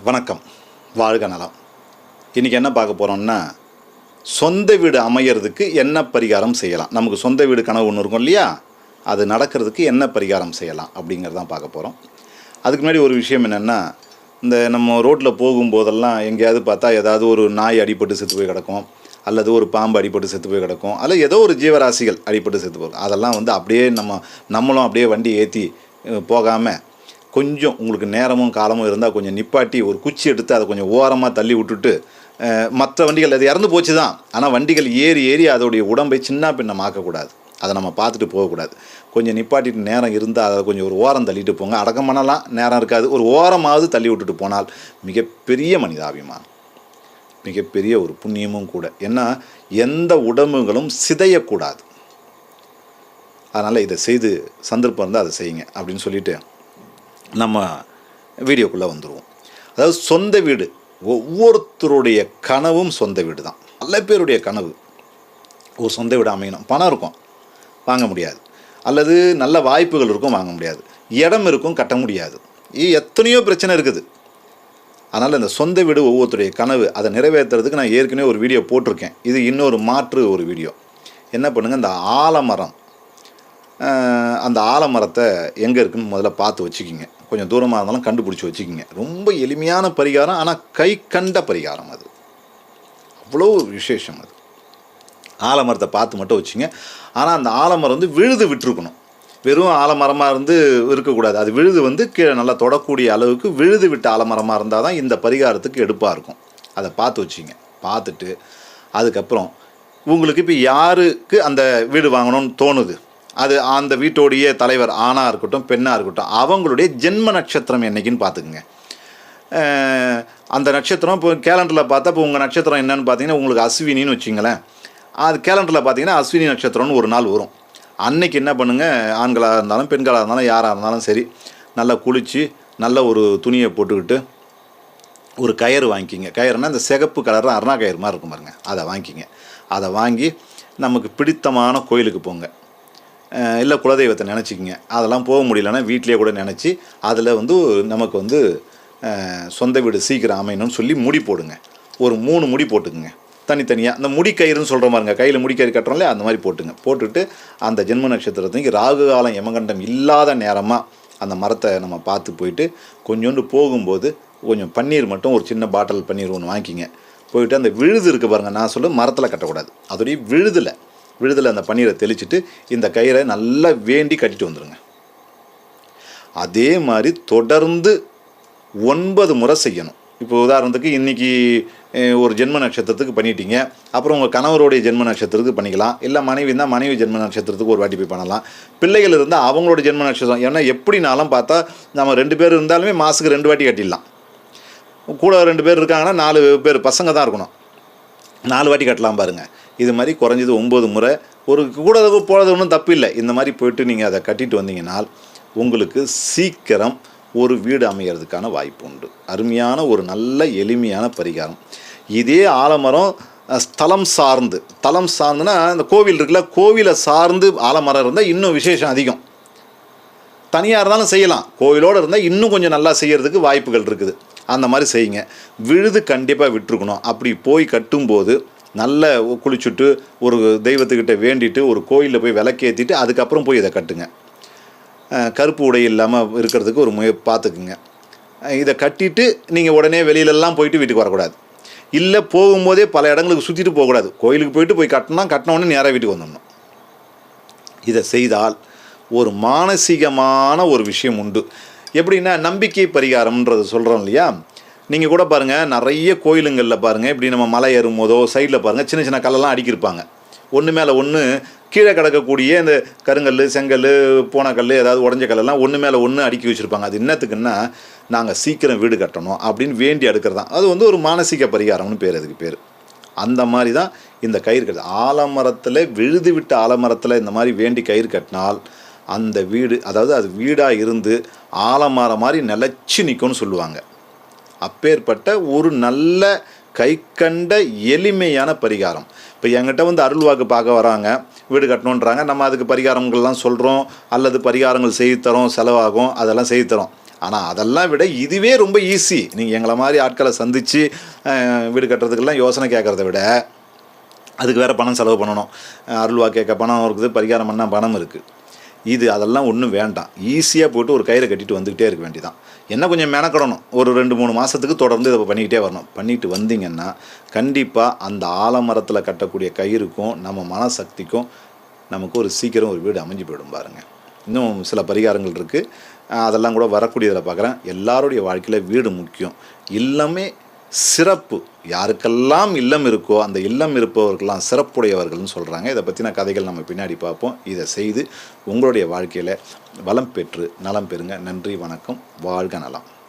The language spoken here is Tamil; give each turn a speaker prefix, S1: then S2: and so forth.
S1: வணக்கம். வாழ்க நலம். இன்றைக்கி என்ன பார்க்க போகிறோம்னா சொந்த வீடு அமையிறதுக்கு என்ன பரிகாரம் செய்யலாம்? நமக்கு சொந்த வீடு கனவு ஒன்று இருக்கும் இல்லையா? அது நடக்கிறதுக்கு என்ன பரிகாரம் செய்யலாம்? அப்படிங்கிறதான் பார்க்க போகிறோம் அதுக்கு முன்னாடி ஒரு விஷயம் என்னென்னா இந்த நம்ம ரோட்டில் போகும்போதெல்லாம் எங்கேயாவது பார்த்தா ஏதாவது ஒரு நாய் அடிபட்டு செத்து போய் கிடக்கும் அல்லது ஒரு பாம்பு அடிபட்டு செத்து போய் கிடக்கும் அல்ல ஏதோ ஒரு ஜீவராசிகள் அடிபட்டு செத்து போகும் அதெல்லாம் வந்து அப்படியே நம்ம நம்மளும் அப்படியே வண்டி ஏற்றி போகாமல் கொஞ்சம் உங்களுக்கு நேரமும் காலமும் இருந்தால் கொஞ்சம் நிப்பாட்டி ஒரு குச்சி எடுத்து அதை கொஞ்சம் ஓரமாக தள்ளி விட்டுட்டு மற்ற வண்டிகள் அது இறந்து போச்சு தான் ஆனால் வண்டிகள் ஏறி ஏறி அதோடைய உடம்பை சின்ன பின்னமாக்கக்கூடாது. அதை நம்ம பார்த்துட்டு போகக்கூடாது. கொஞ்சம் நிப்பாட்டிட்டு நேரம் இருந்தால் அதை கொஞ்சம் ஒரு ஓரம் தள்ளிட்டு போங்க. அடக்கம் பண்ணலாம் நேரம் இருக்காது. ஒரு ஓரமாவது தள்ளி விட்டுட்டு போனால் மிகப்பெரிய மனிதாபிமானம். மிகப்பெரிய ஒரு புண்ணியமும் கூட. ஏன்னா எந்த உடம்புகளும் சிதையக்கூடாது. அதனால் இதை செய்து சந்தர்ப்பம் இருந்தால் அதை செய்யுங்க அப்படின்னு சொல்லிவிட்டு நம்ம வீடியோக்குள்ளே வந்துடுவோம் அதாவது சொந்த வீடு. ஒவ்வொருத்தருடைய கனவும் சொந்த வீடு தான் நல்ல பேருடைய கனவு. ஒரு சொந்த வீடு அமையணும். பணம் இருக்கும். வாங்க முடியாது. அல்லது நல்ல வாய்ப்புகள் இருக்கும் வாங்க முடியாது. இடம் இருக்கும் கட்ட முடியாது. எத்தனையோ பிரச்சனை இருக்குது. அதனால் இந்த சொந்த வீடு ஒவ்வொருத்தருடைய கனவு அதை நிறைவேற்றுறதுக்கு நான் ஏற்கனவே ஒரு வீடியோ போட்டிருக்கேன். இது இன்னொரு மாற்று ஒரு வீடியோ. என்ன பண்ணுங்கள் இந்த ஆலமரம். அந்த ஆலமரத்தை எங்கே இருக்குன்னு முதல்ல பார்த்து வச்சுக்கிங்க. கொஞ்சம் தூரமாக இருந்தாலும் கண்டுபிடிச்சி வச்சுக்கிங்க. ரொம்ப எளிமையான பரிகாரம் ஆனால் கை கண்ட பரிகாரம் அது. அவ்வளோ விசேஷம் அது. ஆலமரத்தை பார்த்து மட்டும் வச்சுங்க. ஆனால் அந்த ஆலமரம் வந்து விழுது விட்டுருக்கணும். வெறும் ஆலமரமாக இருந்து இருக்கக்கூடாது. அது விழுது வந்து கீழே நல்லா தொடக்கூடிய அளவுக்கு விழுது விட்ட ஆலமரமாக இருந்தால் தான் இந்த பரிகாரத்துக்கு எடுப்பாக இருக்கும். அதை பார்த்து வச்சிங்க. பார்த்துட்டு அதுக்கப்புறம் உங்களுக்கு இப்போ யாருக்கு அந்த வீடு வாங்கணும்னு தோணுது? அது அந்த வீட்டோடைய தலைவர் ஆணாக இருக்கட்டும் பெண்ணாக இருக்கட்டும் அவங்களுடைய ஜென்ம நட்சத்திரம் என்னைக்குன்னு பார்த்துக்குங்க. அந்த நட்சத்திரம் இப்போ கேலண்டரில் பார்த்தா இப்போ உங்கள் நட்சத்திரம் என்னன்னு பார்த்தீங்கன்னா உங்களுக்கு அஸ்வினின்னு வச்சிங்களேன். அது கேலண்டரில் பார்த்தீங்கன்னா அஸ்வினி நட்சத்திரம்னு ஒரு நாள் வரும். அன்னைக்கு என்ன பண்ணுங்கள் ஆண்களாக இருந்தாலும் பெண்களாக இருந்தாலும் யாராக இருந்தாலும் சரி நல்லா குளித்து நல்ல ஒரு துணியை போட்டுக்கிட்டு ஒரு கயிறு வாங்கிக்கிங்க. கயிறுனா இந்த சிகப்பு கலர் அருணா கயிறு மாதிரி இருக்கும் பாருங்க. அதை வாங்கிக்கிங்க. அதை வாங்கி நமக்கு பிடித்தமான கோயிலுக்கு போங்க. இல்லை குலதெய்வத்தை நினச்சிக்கிங்க. அதெல்லாம் போக முடியலன்னா வீட்டிலே கூட நினச்சி அதில் வந்து நமக்கு வந்து சொந்த வீடு சீக்கிரம் அமையணும்னு சொல்லி முடி போடுங்க. ஒரு மூணு முடி போட்டுக்குங்க. தனித்தனியாக அந்த முடி கயிறுன்னு சொல்கிற மாதிரிங்க. கையில் முடிக்கயிறு கட்டுறோம்ல அந்த மாதிரி போட்டுங்க. போட்டுட்டு அந்த ஜென்ம நட்சத்திரத்துக்கு ராகு காலம் யமகண்டம் இல்லாத நேரமாக அந்த மரத்தை நம்ம பார்த்து போயிட்டு கொஞ்சோண்டு போகும்போது கொஞ்சம் பன்னீர் மட்டும் ஒரு சின்ன பாட்டில் பன்னீர் ஒன்று வாங்கிக்கிங்க. போயிட்டு அந்த விழுது இருக்குது பாருங்கள் நான் சொல்ல மரத்தில் கட்டக்கூடாது. அதோடைய விழுதில் விழுதில் அந்த பன்னீரை தெளிச்சுட்டு இந்த கயிறை நல்லா வேண்டி கட்டிட்டு வந்துடுங்க அதே மாதிரி தொடர்ந்து ஒன்பது முறை செய்யணும். இப்போ உதாரணத்துக்கு இன்றைக்கி ஒரு ஜென்ம நட்சத்திரத்துக்கு பண்ணிட்டீங்க. அப்புறம் உங்கள் கணவருடைய ஜென்ம நட்சத்திரத்துக்கு பண்ணிக்கலாம். இல்லை மனைவி இருந்தால் மனைவி ஜென்ம நட்சத்திரத்துக்கு ஒரு வாட்டி போய் பண்ணலாம். பிள்ளைகள் இருந்தால் அவங்களோட ஜென்ம நட்சத்திரம். ஏன்னா எப்படினாலும் பார்த்தா நம்ம ரெண்டு பேர் இருந்தாலுமே மாதத்துக்கு ரெண்டு வாட்டி கட்டிடலாம். கூட ரெண்டு பேர் இருக்காங்கன்னா நாலு பேர் பசங்க தான் இருக்கணும். நாலு வாட்டி கட்டலாம் பாருங்கள் இது மாதிரி குறைஞ்சது ஒம்பது முறை. ஒரு கூட போகிறது ஒன்றும் தப்பு இல்லை. இந்த மாதிரி போயிட்டு நீங்கள் அதை கட்டிட்டு வந்தீங்கன்னால் உங்களுக்கு சீக்கிரம் ஒரு வீடு அமைகிறதுக்கான வாய்ப்பு உண்டு. அருமையான ஒரு நல்ல எளிமையான பரிகாரம். இதே ஆலமரம் ஸ்தலம் சார்ந்து. தலம் சார்ந்துன்னா இந்த கோவில் இருக்குல்ல கோவிலை சார்ந்து ஆலமரம் இருந்தால் இன்னும் விசேஷம் அதிகம். தனியாக இருந்தாலும் செய்யலாம். கோவிலோடு இருந்தால் இன்னும் கொஞ்சம் நல்லா செய்கிறதுக்கு வாய்ப்புகள் இருக்குது. அந்த மாதிரி செய்யுங்க. விழுது கண்டிப்பாக விட்டுருக்கணும். அப்படி போய் கட்டும்போது நல்ல குளிச்சுட்டு ஒரு தெய்வத்துக்கிட்ட வேண்டிட்டு ஒரு கோயிலில் போய் விளக்கேற்றிட்டு அதுக்கப்புறம் போய் இதை கட்டுங்க. கருப்பு உடை இல்லாமல் இருக்கிறதுக்கு ஒரு முய பார்த்துக்குங்க இதை கட்டிட்டு நீங்கள் உடனே வெளியிலலாம் போயிட்டு வீட்டுக்கு வரக்கூடாது. இல்லை போகும்போதே பல இடங்களுக்கு சுற்றிட்டு போகக்கூடாது. கோயிலுக்கு போயிட்டு போய் கட்டினா கட்டினோடனே நேராக வீட்டுக்கு வந்துடணும். இதை செய்தால் ஒரு மானசீகமான ஒரு விஷயம் உண்டு. எப்படின்னா நம்பிக்கை பரிகாரம்ன்றது சொல்கிறோம் இல்லையா? நீங்கள் கூட பாருங்கள் நிறைய கோயிலுங்களில் பாருங்கள் இப்படி நம்ம மலை ஏறும் போதோ சைடில் பாருங்கள் சின்ன சின்ன கல்லெல்லாம் அடிக்கிருப்பாங்க ஒன்று மேலே ஒன்று கீழே கிடக்கக்கூடிய இந்த கருங்கல் செங்கல் பூனைக்கல் ஏதாவது உடஞ்ச கல்லெல்லாம் ஒன்று மேலே ஒன்று அடுக்கி வச்சுருப்பாங்க. அது என்னத்துக்குன்னா நாங்கள் சீக்கிரம் வீடு கட்டணும் அப்படின்னு வேண்டி அடுக்கிறது தான் அது வந்து ஒரு மானசீக பரிகாரம்னு பேர் அதுக்கு பேர். அந்த மாதிரி தான் இந்த கயிறு கட்டு ஆலமரத்தில் விழுது விட்ட ஆலமரத்தில் இந்த மாதிரி வேண்டி கயிறு கட்டினால் அந்த வீடு அதாவது அது வீடாக இருந்து ஆலமரம் மாதிரி நிலச்சி நிற்கும்னு சொல்லுவாங்க. அப்பேற்பட்ட ஒரு நல்ல கை கண்ட எளிமையான பரிகாரம். இப்போ என்கிட்ட வந்து அருள்வாக்கு பார்க்க வராங்க. வீடு கட்டணுன்றாங்க நம்ம அதுக்கு பரிகாரங்கள்லாம் சொல்கிறோம் அல்லது பரிகாரங்கள் செய்து தரோம் செலவாகும் அதெல்லாம் செய்து தரோம் ஆனால் அதெல்லாம் விட இதுவே ரொம்ப ஈஸி நீங்கள் எங்களை மாதிரி ஆட்களை சந்தித்து வீடு கட்டுறதுக்கெல்லாம் யோசனை கேட்குறத விட அதுக்கு வேறு பணம் செலவு பண்ணணும். அருள்வா கேட்க பணம் இருக்குது பரிகாரம் பண்ணால் பணம் இருக்குது இது அதெல்லாம் ஒன்றும் வேண்டாம். ஈஸியாக போட்டு ஒரு கயிறை கட்டிட்டு வந்துக்கிட்டே இருக்க வேண்டியதான் என்ன கொஞ்சம் மெனக்கடணும்? ஒரு ரெண்டு மூணு மாதத்துக்கு தொடர்ந்து இதை பண்ணிக்கிட்டே வரணும். பண்ணிட்டு வந்தீங்கன்னா கண்டிப்பாக அந்த ஆலமரத்தில் கட்டக்கூடிய கயிறுக்கும் நம்ம மனசக்திக்கும் நமக்கு ஒரு சீக்கிரம் ஒரு வீடு அமைஞ்சு போயிடும் பாருங்கள் இன்னும் சில பரிகாரங்கள் இருக்குது அதெல்லாம் கூட வரக்கூடியதில் பார்க்குறேன் எல்லாருடைய வாழ்க்கையில் வீடு முக்கியம். இல்லமே சிறப்பு. யாருக்கெல்லாம் இல்லம் இருக்கோ அந்த இல்லம் இருப்பவர்கள்லாம் சிறப்புடையவர்கள்னு சொல்கிறாங்க இதை பற்றின கதைகள் நம்ம பின்னாடி பார்ப்போம். இதை செய்து உங்களுடைய வாழ்க்கையில் வளம் பெற்று நலம் பெறுங்க. நன்றி வணக்கம். வாழ்க நலம்.